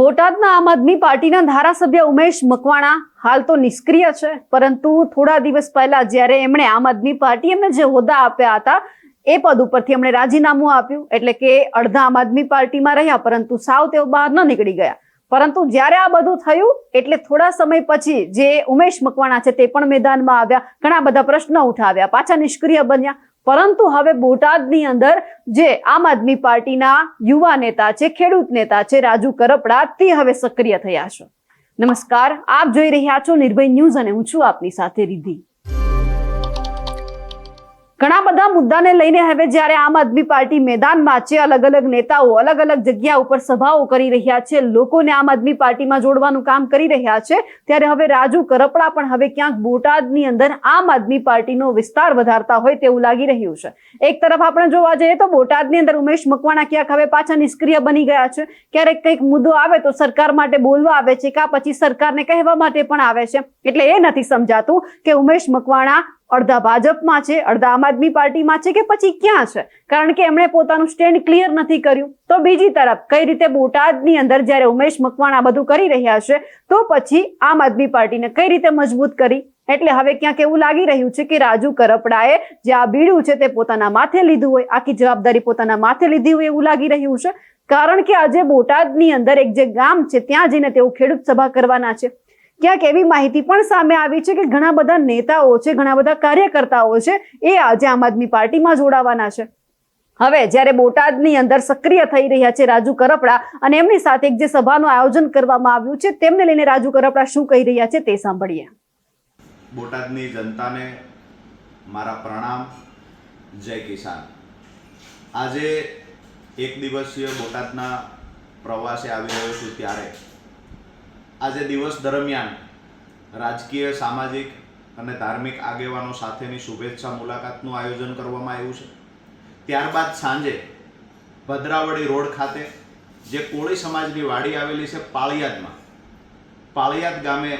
બોટાદના આમ આદમી પાર્ટીના ધારાસભ્ય ઉમેશ મકવાણા હાલ તો નિષ્ક્રિય છે, પરંતુ થોડા દિવસ પહેલા જ્યારે એમણે આમ આદમી પાર્ટી એમને જે હોદ્દા આપ્યા હતા, એ પદ ઉપરથી એમણે રાજીનામું આપ્યું, એટલે કે અડધા આમ આદમી પાર્ટીમાં રહ્યા, પરંતુ સાવ તેઓ બહાર ન નીકળી ગયા. પરંતુ જ્યારે આ બધું થયું, એટલે થોડા સમય પછી જે ઉમેશ મકવાણા છે તે પણ મેદાનમાં આવ્યા, ઘણા બધા પ્રશ્નો ઉઠાવ્યા, પાછા નિષ્ક્રિય બન્યા. પરંતુ હવે બોટાદની અંદર જે આમ આદમી પાર્ટીના યુવા નેતા છે, ખેડૂત નેતા છે, રાજુ કરપડા, તે હવે સક્રિય થયા છે. નમસ્કાર, આપ જોઈ રહ્યા છો નિર્ભય ન્યૂઝ અને હું છું આપની સાથે રિધિ ઘણા બધા મુદ્દાને લઈને હવે જ્યારે આમ આદમી પાર્ટી મેદાનમાં છે અલગ અલગ નેતાઓ અલગ અલગ જગ્યા ઉપર સભાઓ કરી રહ્યા છે, લોકોને આમ આદમી પાર્ટીમાં જોડવાનું કામ કરી રહ્યા છે, ત્યારે હવે રાજુ કરપડા પણ હવે ક્યાંક બોટાદની અંદર આમ આદમી પાર્ટીનો વિસ્તાર વધારતા હોય તેવું લાગી રહ્યું છે. એક તરફ આપણે જોવા જઈએ તો બોટાદની અંદર ઉમેશ મકવાણા ક્યાંક હવે પાછા નિષ્ક્રિય બની ગયા છે. ક્યારેક કંઈક મુદ્દો આવે તો સરકાર માટે બોલવા આવે છે, કા પછી સરકારને કહેવા માટે પણ આવે છે. એટલે એ નથી સમજાતું કે ઉમેશ મકવાણા અડધા ભાજપમાં છે, અડધા આમ આદમી પાર્ટીમાં છે કે પછી ક્યાં છે? કારણ કે એમણે પોતાનું સ્ટેન્ડ ક્લિયર નથી કર્યું. તો બીજી તરફ, કઈ રીતે બોટાદની અંદર જ્યારે ઉમેશ મકવાણા બધું કરી રહ્યા છે, તો પછી આમ આદમી પાર્ટીને કઈ રીતે મજબૂત કરી? એટલે હવે ક્યાંક એવું લાગી રહ્યું છે કે રાજુ કરપડાએ જે આ બીડું છે તે પોતાના માથે લીધું હોય, આખી જવાબદારી પોતાના માથે લીધી હોય એવું લાગી રહ્યું છે. કારણ કે આજે બોટાદની અંદર એક જે ગામ છે, ત્યાં જઈને તેઓ ખેડૂત સભા કરવાના છે. ક્યાંક એવી માહિતી પણ સામે આવી છે કે ઘણા બધા નેતાઓ છે, ઘણા બધા કાર્યકર્તાઓ છે, એ આજે આમ આદમી પાર્ટીમાં જોડાવાના છે. હવે જ્યારે બોટાદની અંદર સક્રિય થઈ રહ્યા છે રાજુ કરપડા અને એમની સાથે એક જે સભાનું આયોજન કરવામાં આવ્યું છે, તેમને લઈને રાજુ કરપડા શું કહી રહ્યા છે તે સાંભળીએ. બોટાદની જનતાને મારા પ્રણામ. જય કિસાન. આજે એક દિવસીય બોટાદના પ્રવાસે આવી રહ્યો છું ત્યારે આજે દિવસ દરમિયાન રાજકીય, સામાજિક અને ધાર્મિક આગેવાનો સાથેની શુભેચ્છા મુલાકાતનું આયોજન કરવામાં આવ્યું છે. ત્યારબાદ સાંજે ભદ્રાવળી રોડ ખાતે જે કોળી સમાજની વાડી આવેલી છે પાળિયાદમાં, પાળિયાદ ગામે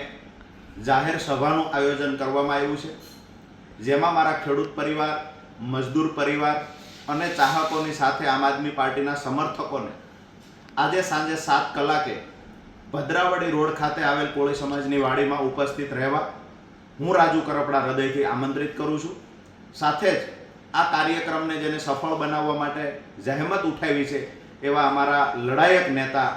જાહેર સભાનું આયોજન કરવામાં આવ્યું છે. જેમાં મારા ખેડૂત પરિવાર, મજદૂર પરિવાર અને ચાહકોની સાથે આમ આદમી પાર્ટીના સમર્થકોને આજે સાંજે સાત કલાકે ભદ્રાવળી રોડ ખાતે આવેલ કોળી સમાજની વાડીમાં ઉપસ્થિત રહેવા હું રાજુ કરપડા હૃદયથી આમંત્રિત કરું છું. સાથે જ આ કાર્યક્રમને જેને સફળ બનાવવા માટે જહેમત ઉઠાવી છે એવા અમારા લડાયક નેતા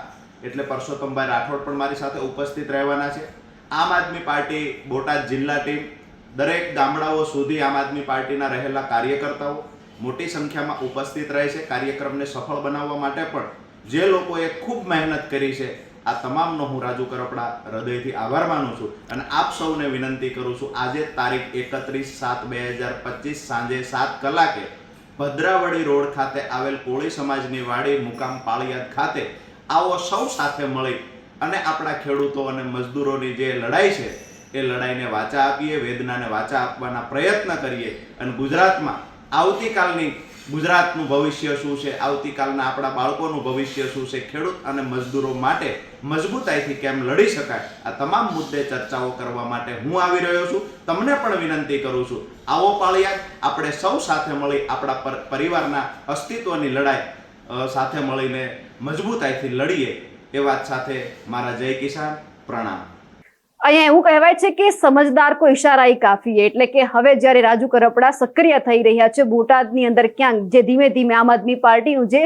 એટલે પરસોત્તમભાઈ રાઠોડ પણ મારી સાથે ઉપસ્થિત રહેવાના છે. આમ આદમી પાર્ટી બોટાદ જિલ્લા ટીમ, દરેક ગામડાઓ સુધી આમ આદમી પાર્ટીના રહેલા કાર્યકર્તાઓ મોટી સંખ્યામાં ઉપસ્થિત રહે છે. કાર્યક્રમને સફળ બનાવવા માટે પણ જે લોકોએ ખૂબ મહેનત કરી છે આ તમામનો હું રાજુ કરપડા હૃદયથી આભાર માનું છું અને આપ સૌને વિનંતી કરું છું, આજે તારીખ એકત્રીસ સાત બે હજાર પચીસ સાંજે સાત કલાકે ભદ્રાવળી રોડ ખાતે આવેલ કોળી સમાજની વાડી મુકામ પાળિયાદ ખાતે આવો સૌ સાથે મળી અને આપણા ખેડૂતો અને મજદૂરોની જે લડાઈ છે, એ લડાઈને વાચા આપીએ, વેદનાને વાચા આપવાના પ્રયત્ન કરીએ અને ગુજરાતમાં આવતીકાલની ગુજરાતનું ભવિષ્ય શું છે? આવતીકાલના આપણા બાળકોનું ભવિષ્ય શું છે? ખેડૂત અને મજદૂરો માટે મજબૂતાઈથી કેમ લડી શકાય? આ તમામ મુદ્દે ચર્ચાઓ કરવા માટે હું આવી રહ્યો છું. તમને પણ વિનંતી કરું છું, આવો પાળિયા, આપણે સૌ સાથે મળી આપણા પર- પરિવારના અસ્તિત્વની લડાઈ સાથે મળીને મજબૂતાઈથી લડીએ એ વાત સાથે મારા જય કિસાન, પ્રણામ. અહીંયા એવું કહેવાય છે કે સમજદાર કોઈ ઇશારા ઈ કાફી એટલે કે હવે જ્યારે રાજુ કરપડા સક્રિય થઈ રહ્યા છે, બોટાદની અંદર ક્યાંક, જે ધીમે ધીમે આમ આદમી પાર્ટીનું જે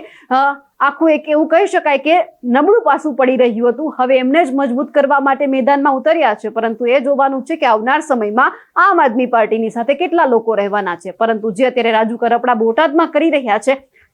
આખું એક એવું કહી શકાય કે નબળું પાસું પડી રહ્યું હતું, હવે એમને જ મજબૂત કરવા માટે મેદાનમાં ઉતર્યા છે. પરંતુ એ જોવાનું છે કે આવનાર સમયમાં આમ આદમી પાર્ટીની સાથે કેટલા લોકો રહેવાના છે. પરંતુ જે અત્યારે રાજુ કરપડા બોટાદમાં કરી રહ્યા છે